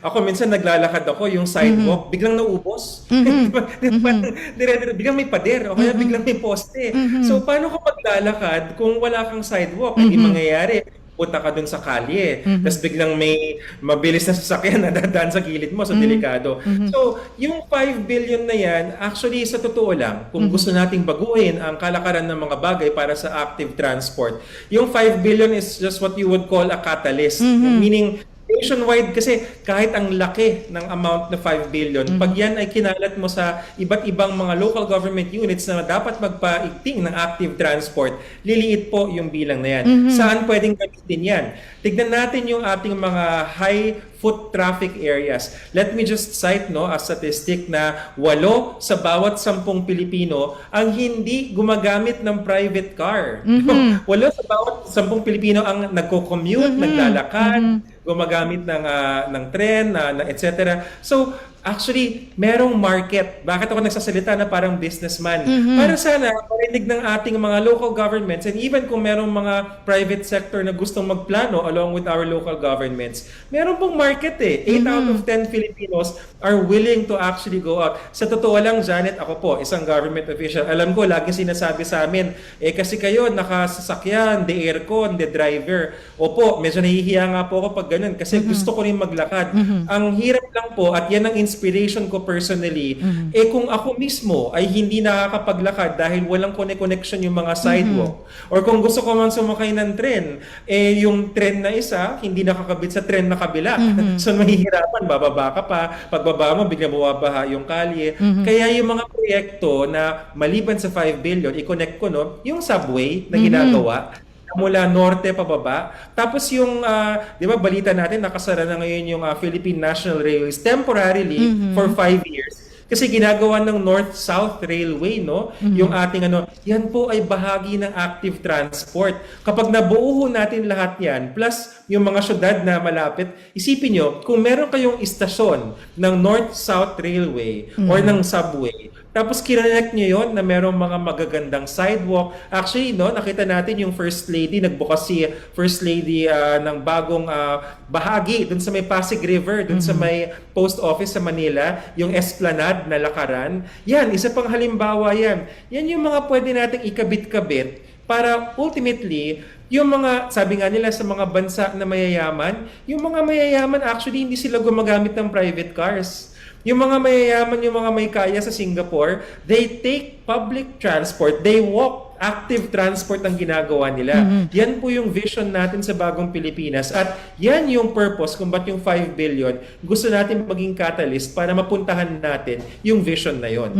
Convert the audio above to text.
Ako minsan naglalakad ako yung sidewalk, biglang naubos. Mhm. Di ba? Di ba? Dire-dire- biglang may pader o kaya biglang may poste. So paano ka maglalakad kung wala kang sidewalk? Hindi mangyayari. Punta ka dun sa kalye, tapos biglang may mabilis na sasakyan na dadaan sa gilid mo, so delikado. So, yung 5 billion na yan, actually sa totoo lang, kung gusto nating baguhin ang kalakaran ng mga bagay para sa active transport, yung 5 billion is just what you would call a catalyst. Meaning, nationwide kasi kahit ang laki ng amount na 5 billion, pag yan ay kinalat mo sa iba't ibang mga local government units na dapat magpaigting ng active transport, liliit po yung bilang na yan. Saan pwedeng gamitin yan? Tignan natin yung ating mga high foot traffic areas. Let me just cite no a statistic na walo sa bawat sampung Pilipino ang hindi gumagamit ng private car. walo sa bawat sampung Pilipino ang nagko-commute, naglalakad, gumagamit ng ah, ng tren, na na etc. So, actually, merong market. Bakit ako nagsasalita na parang businessman? Para sana marinig ng ating mga local governments and even kung merong mga private sector na gustong magplano along with our local governments, meron pong market eh. 8 out of 10 Filipinos are willing to actually go out. Sa totoo lang, Janet, ako po, isang government official, alam ko, laging sinasabi sa amin, eh kasi kayo, nakasasakyan, the aircon, the driver. Opo, medyo nahihiya nga po ako pag ganun kasi gusto ko rin maglakad. Ang hirap lang po, at yan ang inspiration ko personally, eh kung ako mismo ay hindi nakakapaglakad dahil walang connection yung mga sidewalk, or kung gusto ko man sumakay ng tren, eh yung tren na isa, hindi nakakabit sa tren na kabila. so mahihirapan, bababa ka pa, pagbaba mo, bigla bumabaha yung kalye. Kaya yung mga proyekto na maliban sa 5 billion, i-connect ko, no, yung subway na ginagawa, mula norte pababa. Tapos yung, ah, di ba, balita natin, nakasara na ngayon yung ah, Philippine National Railways temporarily for five years. Kasi ginagawa ng North-South Railway, no? Yung ating ano, yan po ay bahagi ng active transport. Kapag nabuo natin lahat yan, plus yung mga syudad na malapit, isipin nyo, kung meron kayong istasyon ng North-South Railway or ng subway, tapos kinonect nyo yon na merong mga magagandang sidewalk. Actually, no, nakita natin yung First Lady, nagbukas si First Lady ah, ng bagong ah, bahagi dun sa may Pasig River, dun sa may post office sa Manila, yung Esplanade na lakaran. Yan, isa pang halimbawa yan. Yan yung mga pwede nating ikabit-kabit para ultimately, yung mga, sabi nga nila sa mga bansa na mayayaman, yung mga mayayaman actually hindi sila gumagamit ng private cars. Yung mga mayayaman, yung mga may kaya sa Singapore, they take public transport, they walk, active transport ang ginagawa nila. Yan po yung vision natin sa bagong Pilipinas. At yan yung purpose kung ba't yung 5 billion, gusto natin maging catalyst para mapuntahan natin yung vision na yon.